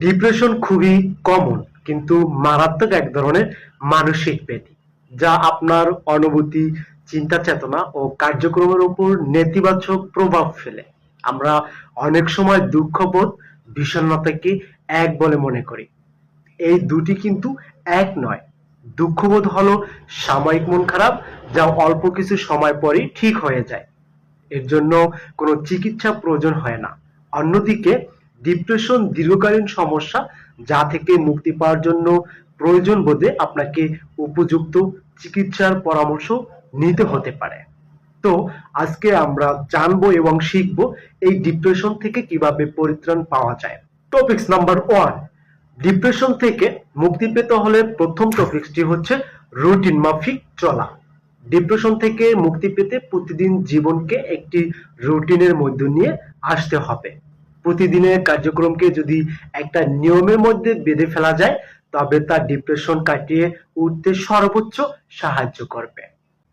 Depression খুবই common কিন্তু মারাত্মক এক ধরনের মানসিক ব্যাধি, যা আপনার অনুভূতি, চিন্তা চেতনা ও কার্যক্রমের উপর নেতিবাচক প্রভাব ফেলে। আমরা অনেক সময় দুঃখবোধ, বিষণ্ণতাকে এক বলে মনে করি। এই দুটি কিন্তু এক নয়। দুঃখবোধ হলো সাময়িক মন খারাপ, যা অল্প কিছু সময় পরেই ঠিক হয়ে যায়। এর জন্য কোনো চিকিৎসা প্রয়োজন হয় না। অন্যদিকে ডিপ্রেশন দীর্ঘকালীন সমস্যা যা থেকে মুক্তি পাওয়ার জন্য প্রয়োজন বোধে আপনাকে উপযুক্ত চিকিৎসার পরামর্শ নিতে হতে পারে। তো আজকে আমরা জানব এবং শিখব এই ডিপ্রেশন থেকে কীভাবে পরিত্রাণ পাওয়া যায়। টপিকস নাম্বার ওয়ান ডিপ্রেশন থেকে মুক্তি পেতে হলে প্রথম টপিকসটি হচ্ছে রুটিন মাফিক চলা। ডিপ্রেশন থেকে মুক্তি পেতে প্রতিদিন জীবনকে একটি রুটিনের মধ্যে নিয়ে আসতে হবে। প্রতিদিনের কার্যক্রমকে যদি একটা নিয়মের মধ্যে বেঁধে ফেলা যায়, তবে তা ডিপ্রেশন কাটিয়ে উঠতে সর্বোচ্চ সাহায্য করবে।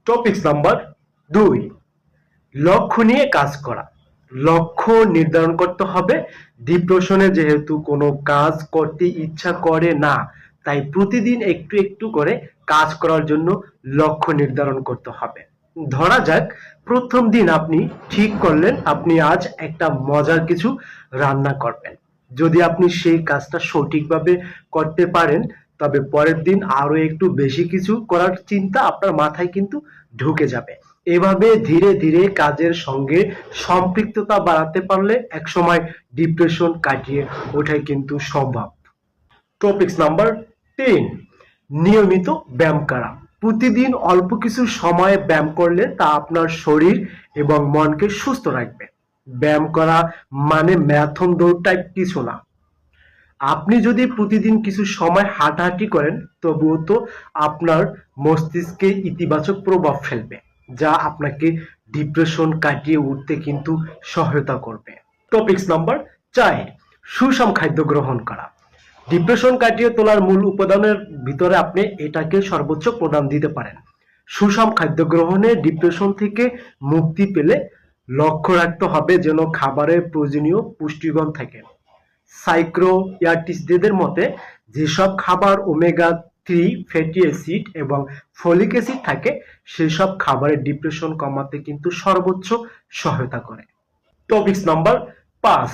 টপিকস নাম্বার দুই, লক্ষ্য নিয়ে কাজ করা। লক্ষ্য নির্ধারণ করতে হবে। ডিপ্রেশনে যেহেতু কোনো কাজ করতে ইচ্ছা করে না, তাই প্রতিদিন একটু একটু করে কাজ করার জন্য লক্ষ্য নির্ধারণ করতে হবে। ধরা যাক, প্রথম দিন আপনি ঠিক করলেন, আপনি আজ একটা মজার কিছু রান্না করবেন। যদি আপনি সেই কাজটা সঠিকভাবে করতে পারেন, তবে পরের দিন আরও একটু বেশি কিছু করার চিন্তা আপনার মাথায় কিন্তু ঢুকে যাবে। এভাবে ধীরে ধীরে কাজের সঙ্গে সম্পৃক্ততা বাড়াতে পারলে একসময় ডিপ্রেশন কাটিয়ে ওঠাই কিন্তু সম্ভব। টপিক্স নাম্বার তিন নিয়মিত ব্যায়াম করা। প্রতিদিন অল্প কিছু সময়ে ব্যায়াম করলে তা আপনার শরীর এবং মনকে সুস্থ রাখবে। ব্যায়াম করা মানে ম্যারাথন দৌড় টাইপ কিছু না। আপনি যদি প্রতিদিন কিছু সময় হাঁটাহাঁটি করেন, তবুও তো আপনার মস্তিষ্কে ইতিবাচক প্রভাব ফেলবে, যা আপনাকে ডিপ্রেশন কাটিয়ে উঠতে কিন্তু সহায়তা করবে। টপিকস নাম্বার চার, সুষম খাদ্য গ্রহণ করা। ডিপ্রেশন কাটিয়ে তোলার মূল উপাদানের ভিতরে আপনি এটাকে সর্বোচ্চ প্রদান দিতে পারেন। সুষম খাদ্য গ্রহণে ডিপ্রেশন থেকে মুক্তি পেলে লক্ষ্য রাখতে হবে যেন খাবারের প্রয়োজনীয় পুষ্টিগুণ থাকে। সাইক্রোয়াটিস্টদের মতে, যেসব খাবার ওমেগা থ্রি ফ্যাটি অ্যাসিড এবং ফলিক অ্যাসিড থাকে, সেসব খাবারের ডিপ্রেশন কমাতে কিন্তু সর্বোচ্চ সহায়তা করে। টপিকস নাম্বার পাঁচ,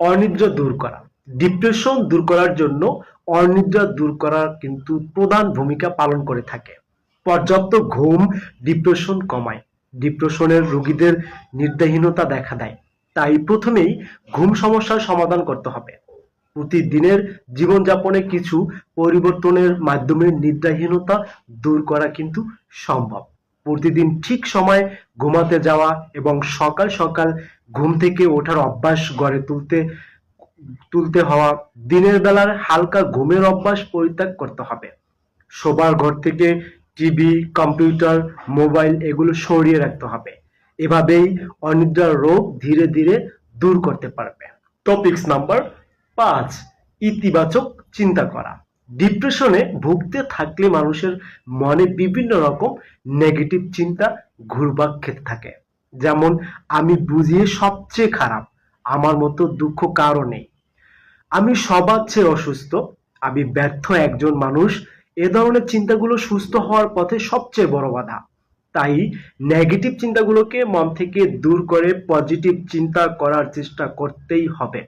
অনিদ্রা দূর করা। ডিপ্রেশন দূর করার জন্য অনিদ্রা দূর করার কিন্তু প্রধান ভূমিকা পালন করে থাকে। পর্যাপ্ত ঘুম ডিপ্রেশন কমায়। ডিপ্রেশনের রোগীদের নির্দাহীনতা দেখা দেয়। তাই প্রথমেই ঘুম সমস্যার সমাধান করতে হবে। প্রতিদিনের জীবনযাপনে কিছু পরিবর্তনের মাধ্যমে নিদ্রাহীনতা দূর করা কিন্তু সম্ভব। প্রতিদিন ঠিক সময় ঘুমাতে যাওয়া এবং সকাল সকাল ঘুম থেকে ওঠার অভ্যাস গড়ে তুলতে তুলতে হওয়া দিনের বেলার হালকা ঘুমের অভ্যাস পরিত্যাগ করতে হবে। শোবার ঘর থেকে টিভি, কম্পিউটার, মোবাইল এগুলো সরিয়ে রাখতে হবে। এভাবেই অনিদ্রার রোগ ধীরে ধীরে দূর করতে পারবে। টপিকস নাম্বার পাঁচ, ইতিবাচক চিন্তা করা। ডিপ্রেশনে ভুগতে থাকলে মানুষের মনে বিভিন্ন রকম নেগেটিভ চিন্তা ঘুরপাক খেতে থাকে। যেমন, আমি বুঝিয়ে সবচেয়ে খারাপ। আমার মতো দুঃখ কারও নেই। আমি সবার চেয়ে অসুস্থ, আমি ব্যর্থ একজন মানুষ, এ ধরনের চিন্তাগুলো সুস্থ হওয়ার পথে সবচেয়ে বড় বাধা। তাই নেগেটিভ চিন্তাগুলোকে মন থেকে দূর করে পজিটিভ চিন্তা করার চেষ্টা করতেই হবে।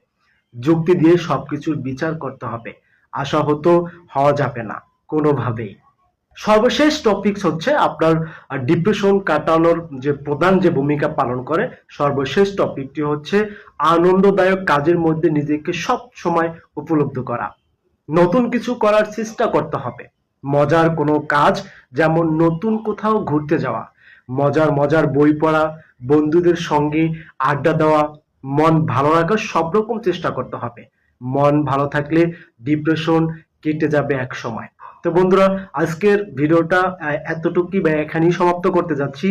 যুক্তি দিয়ে সবকিছুর বিচার করতে হবে। আশাহত হওয়া যাবে না, কোনোভাবেই। সর্বশেষ টপিকস হচ্ছে আপনার ডিপ্রেশন কাটানোর যে প্রধান যে ভূমিকা পালন করে, সর্বশেষ টপিকটি হচ্ছে আনন্দদায়ক কাজের মধ্যে নিজেকে সব সময় উপলব্ধ করা। নতুন কিছু করার চেষ্টা করতে হবে। মজার কোনো কাজ, যেমন নতুন কোথাও ঘুরতে যাওয়া, মজার মজার বই পড়া, বন্ধুদের সঙ্গে আড্ডা দেওয়া, মন ভালো রাখার সব রকম চেষ্টা করতে হবে। মন ভালো থাকলে ডিপ্রেশন কেটে যাবে এক সময়। তো বন্ধুরা, আজকের ভিডিওটা এতটুকুই বা এখানেই সমাপ্ত করতে যাচ্ছি।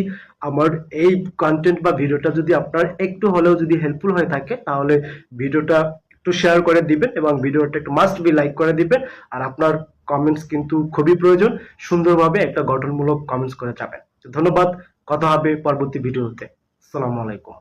আমার এই কন্টেন্ট বা ভিডিওটা যদি আপনার একটু হলেও যদি হেল্পফুল হয়ে থাকে, তাহলে ভিডিওটা একটু শেয়ার করে দিবেন এবং ভিডিওটা একটু মাস্ট বি লাইক করে দিবেন। আর আপনার কমেন্টস কিন্তু খুবই প্রয়োজন, সুন্দরভাবে একটা গঠনমূলক কমেন্টস করে যাবেন। তো ধন্যবাদ, কথা হবে পরবর্তী ভিডিওতে। আসসালামু আলাইকুম।